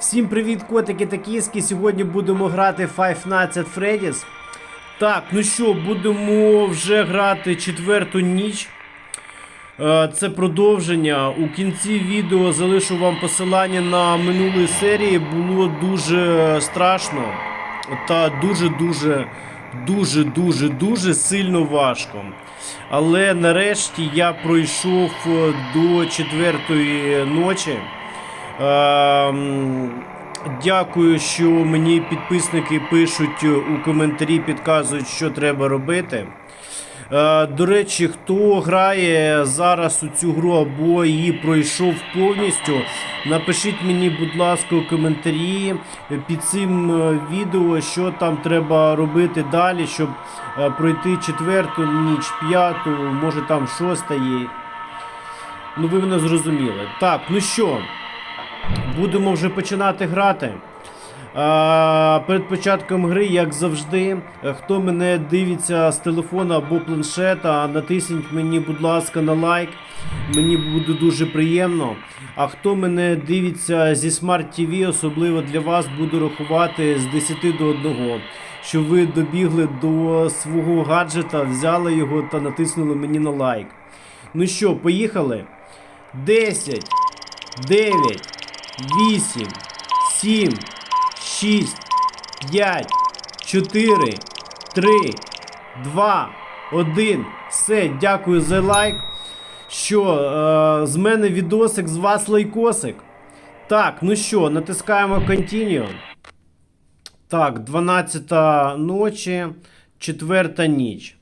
Всім привіт, котики та кіски. Сьогодні будемо грати Five Nights at Freddy's. Так, ну що, будемо вже грати четверту ніч. Е, Це продовження. У кінці відео залишу вам посилання на минулі серії. Було дуже страшно та дуже-дуже, дуже-дуже, дуже сильно важко. Але нарешті я пройшов е, до четвертої ночі. Ем, Дякую, що мені підписники пишуть у коментарі, підказують, що треба робити. Е, До речі, хто грає зараз у цю гру або її пройшов повністю, напишіть мені, будь ласка, у коментарі під цим е, відео, що там треба робити далі, щоб е, пройти четверту ніч, п'яту, може там шоста є. Ну, ви мене зрозуміли. Так, ну що, будемо вже починати грати. А, перед початком гри, як завжди, хто мене дивиться з телефона або планшета, натисніть мені, будь ласка, на лайк. Мені буде дуже приємно. А хто мене дивиться зі Smart TV, особливо для вас буду рахувати з 10 до 1. Щоб ви добігли до свого гаджета, взяли його та натиснули мені на лайк. Ну що, поїхали? 10, 9, 8, 7, 6, 5, 4, 3, 2, 1. Все, дякую за лайк. Що, е, з мене відосик, з вас лайкосик. Так, ну що, натискаємо Continue. Так, 12 ночі, 4 ніч.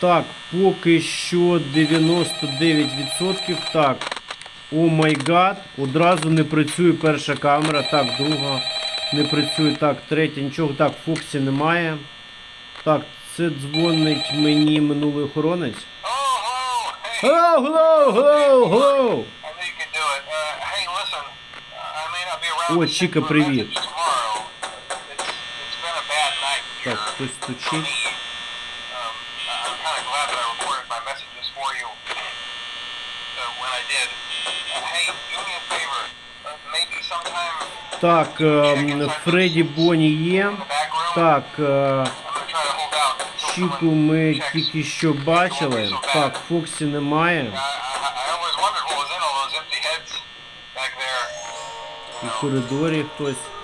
Так, поки що 99%. Так. О май гад. Одразу не працює перша камера. Так, друга не працює. Так, третя, нічого. Так, Фоксі немає. Так, це дзвонить мені минулий охоронець. Hello. Hey, Hello, hello, hello, hello. I knew you could do Так, ем, Фредді Бонні є. Так, е, Чіку ми тільки що бачили. Так, Фоксі немає. У коридорі I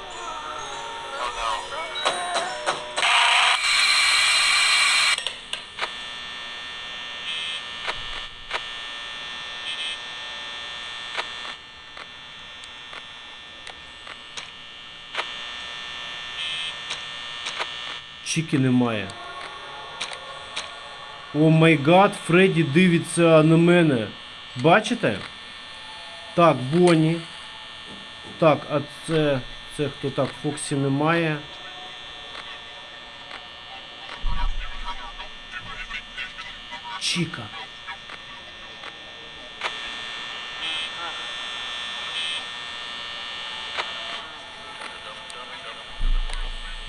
Чіки немає. О май гад, Фредді дивиться на мене. Бачите? Так, Бонні. Так, а це. Це хто так? Фоксі немає. Чіка.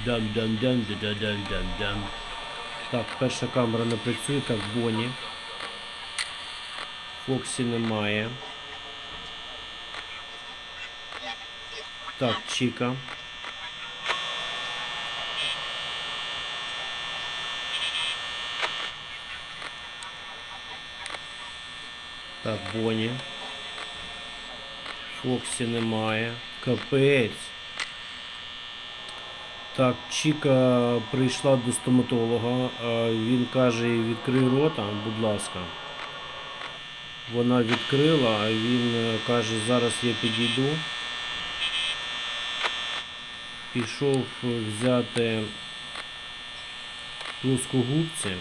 дам дам дам да да дам дам дам Так, перша камера не працює, так, Бонні. Фоксі немає. Так, Чіка. Так, Бонні. Фоксі немає. Капець. Так, Чіка прийшла до стоматолога. Він каже, відкрий рота, будь ласка. Вона відкрила, а він е, каже, зараз я підійду. Пішов взяти плоскогубці.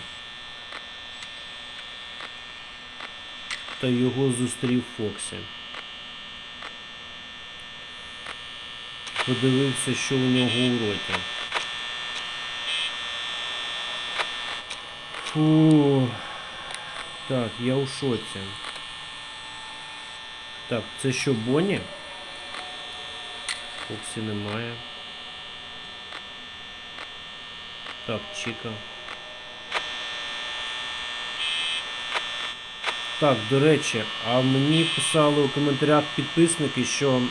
Та його зустрів Фоксі. Подивився, що у нього у роті. Фу. Так, я у шоці. Так, це що, Бонні? Фоксі немає. Так, Чіка. Так, до речі, а мені писали у коментарях підписники, що.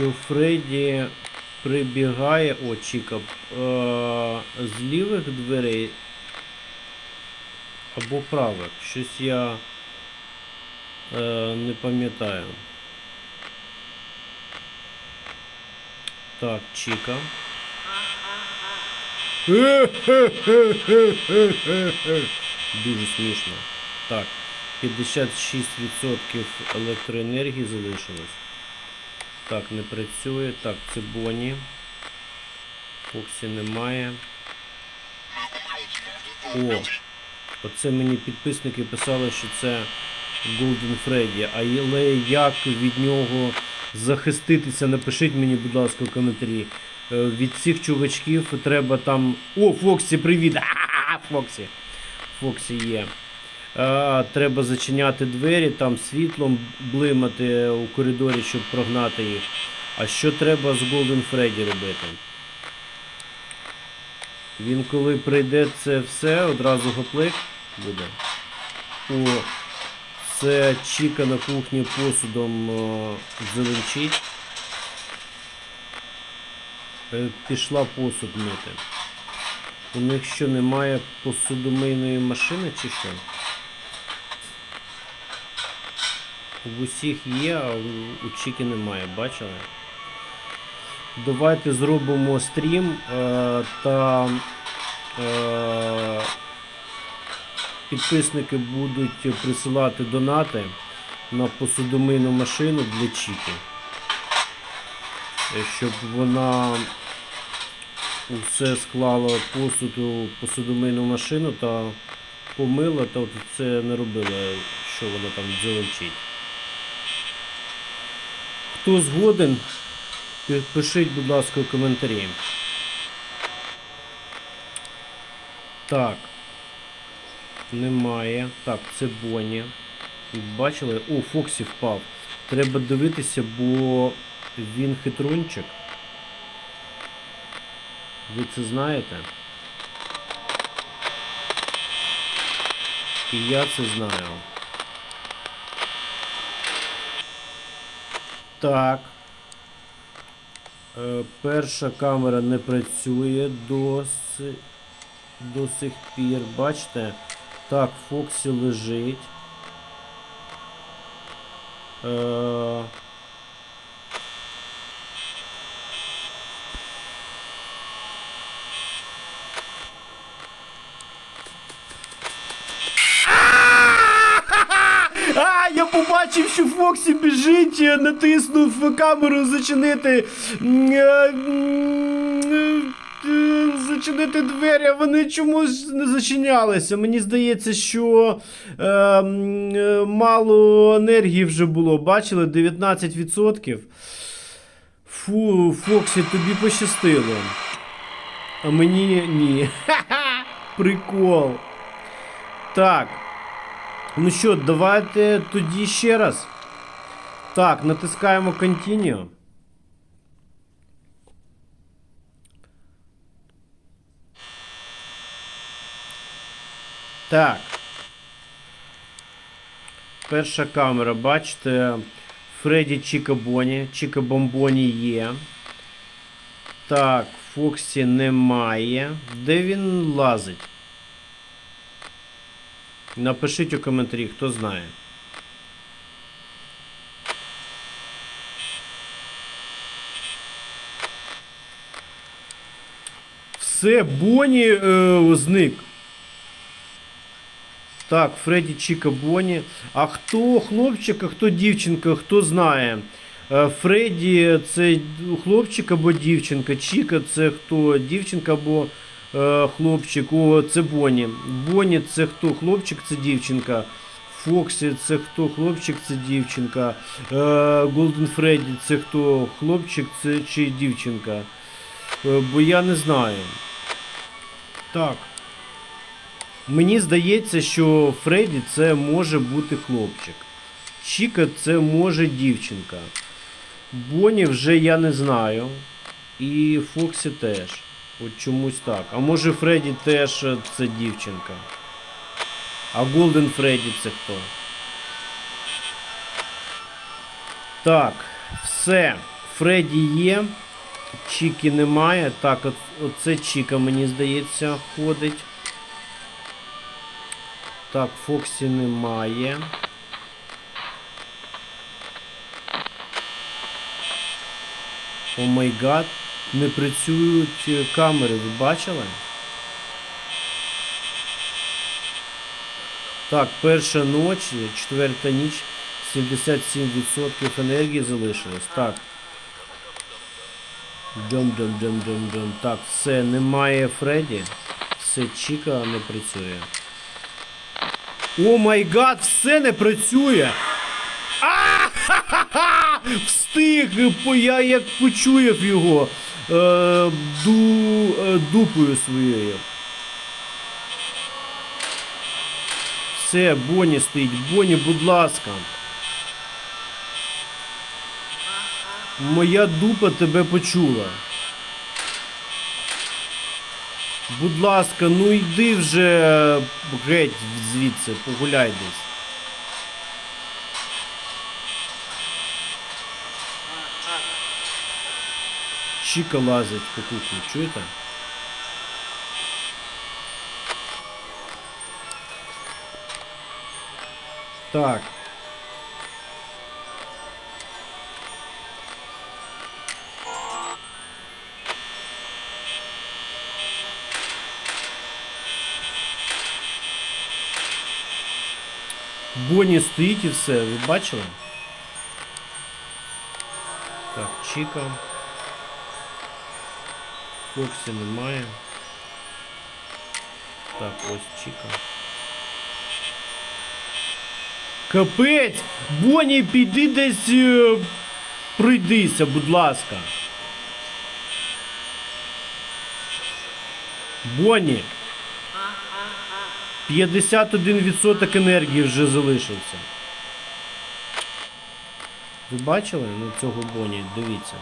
Що Фредді прибігає. О, Чіка. Е- з лівих дверей. Або правих. Щось я е- не пам'ятаю. Так, Чіка. Дуже смішно. Так, 56% електроенергії залишилось. Так, не працює. Так, це Бонні. Фоксі немає. О! Оце мені підписники писали, що це Golden Freddy. Але як від нього захиститися? Напишіть мені, будь ласка, в коментарі. Е, Від цих чувачків треба там. О, Фоксі, привіт! А-а-а, Фоксі. Фоксі є. Треба зачиняти двері, там світлом блимати у коридорі, щоб прогнати їх. А що треба з Golden Freddy робити? Він коли прийде це все, одразу гоплик буде. О, це Чіка на кухні посудом зеленчить. Е, Пішла посуд мити. У них що немає посудомийної машини чи що? В усіх є, а у- Чіки немає, бачили? Давайте зробимо стрім е, та е, підписники будуть присилати донати на посудомийну машину для Чіки. Щоб вона усе склала посуд у посудомийну машину та помила, та це не робила, що вона там дзеленчить. Хто згоден, пи- пишіть, будь ласка, у коментарі. Так. Немає. Так, це Бонні. Бачили? О, Фоксі впав. Треба дивитися, бо він хитрунчик. Ви це знаєте? І я це знаю. Так. Е, перша камера не працює до, до сих пір. Бачите? Так, Фоксі лежить. Е, А, я побачив, що Фоксі біжить, е, натиснув камеру зачинити. е, е, Зачинити двері, а вони чомусь не зачинялися. Мені здається, що е, мало енергії вже було. Бачили? 19%. Фу, Фоксі, тобі пощастило. А мені ні. Ха-ха! Прикол. Так. Ну що, давайте тоді ще раз. Так, натискаємо Continue. Так. Перша камера, бачите, Фредді Чіка Боні. Чіка Бомбоні є. Так, Фоксі немає. Де він лазить? Напишіть у коментарі, хто знає. Все, Бонні е, зник. Так, Фредді Чіка Бонні. А хто хлопчик, а хто дівчинка, хто знає? Е, Фредді це хлопчик або дівчинка. Чіка це хто? Дівчинка або хлопчик. О, це Бонні. Бонні це хто? Хлопчик, це дівчинка. Фоксі це хто? Хлопчик, це дівчинка. Е, Голден Фредді це хто? Хлопчик це чи дівчинка? Е, бо я не знаю. Так. Мені здається, що Фредді це може бути хлопчик. Чіка це може дівчинка. Бонні вже я не знаю. І Фоксі теж. От чомусь так. А може Фредді теж е, це дівчинка. А Голден Фредді це хто? Так, все. Фредді є. Чіки немає. Так, от, оце Чіка, мені здається, ходить. Так, Фоксі немає. О май гад. Не працюють камери, ви бачили? Так, перша ніч, четверта ніч, 77% енергії залишилось. Так. Дем-дем-дем-дем-дем. Так, все, немає Фредді. Все, Чіка не працює. О май гад, все не працює! Встиг! По- Я як почуяв його е, ду, е, дупою своєю. Все, Боні стоїть. Боні, будь ласка. Моя дупа тебе почула. Будь ласка, ну йди вже геть звідси, погуляй десь. Чіка лазить по кухні, чуєте? Так. Бонні стоїть і все, ви бачили? Так, Чіка. Фоксі немає. Так, ось Чіка. Капець! Бонні, піди десь е, пройдися, будь ласка. Бонні. 51% енергії вже залишився. Ви бачили на цього Бонні? Дивіться.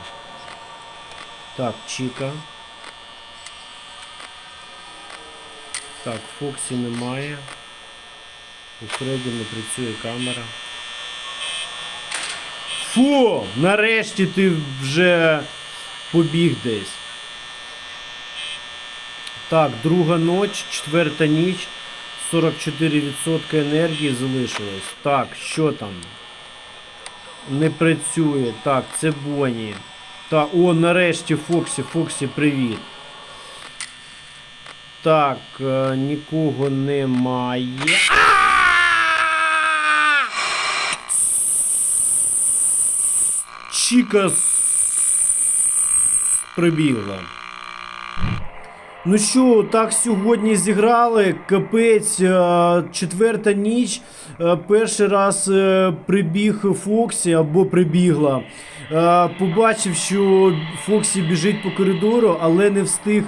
Так, Чіка. Так, Фоксі немає. У Фредді не працює камера. Фу! Нарешті ти вже побіг десь. Так, друга ніч, четверта ніч. 44% енергії залишилось. Так, що там? Не працює. Так, це Бонні. Та, о, нарешті Фоксі. Фоксі, привіт. Так, е, нікого немає. Чіка прибігла. Ну що, так сьогодні зіграли. Капець, е, четверта ніч. Е, Перший раз е, прибіг Фоксі або прибігла. Побачив, що Фоксі біжить по коридору, але не встиг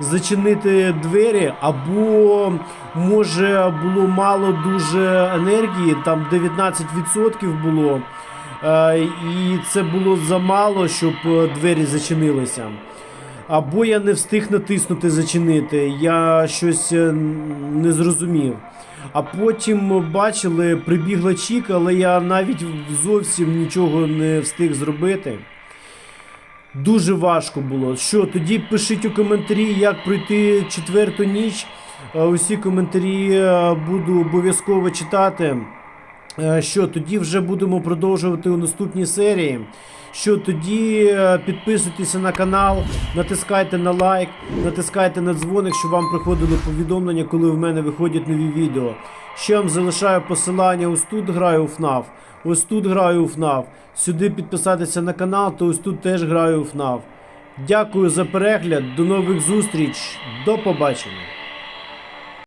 зачинити двері, або може було мало дуже енергії, там 19% було. І це було замало, щоб двері зачинилися. Або я не встиг натиснути зачинити, я щось е, не зрозумів. А потім бачили, прибігла Чіка, але я навіть зовсім нічого не встиг зробити. Дуже важко було. Що, тоді пишіть у коментарі, як пройти четверту ніч. Е, Усі коментарі е, буду обов'язково читати. Е, Що тоді вже будемо продовжувати у наступній серії. Що тоді е, підписуйтеся на канал, натискайте на лайк, натискайте на дзвоник, щоб вам приходили повідомлення, коли в мене виходять нові відео. Ще вам залишаю посилання. Ось тут граю у FNAF, ось тут граю у FNAF. Сюди підписатися на канал, то ось тут теж граю у FNAF. Дякую за перегляд, до нових зустріч, до побачення.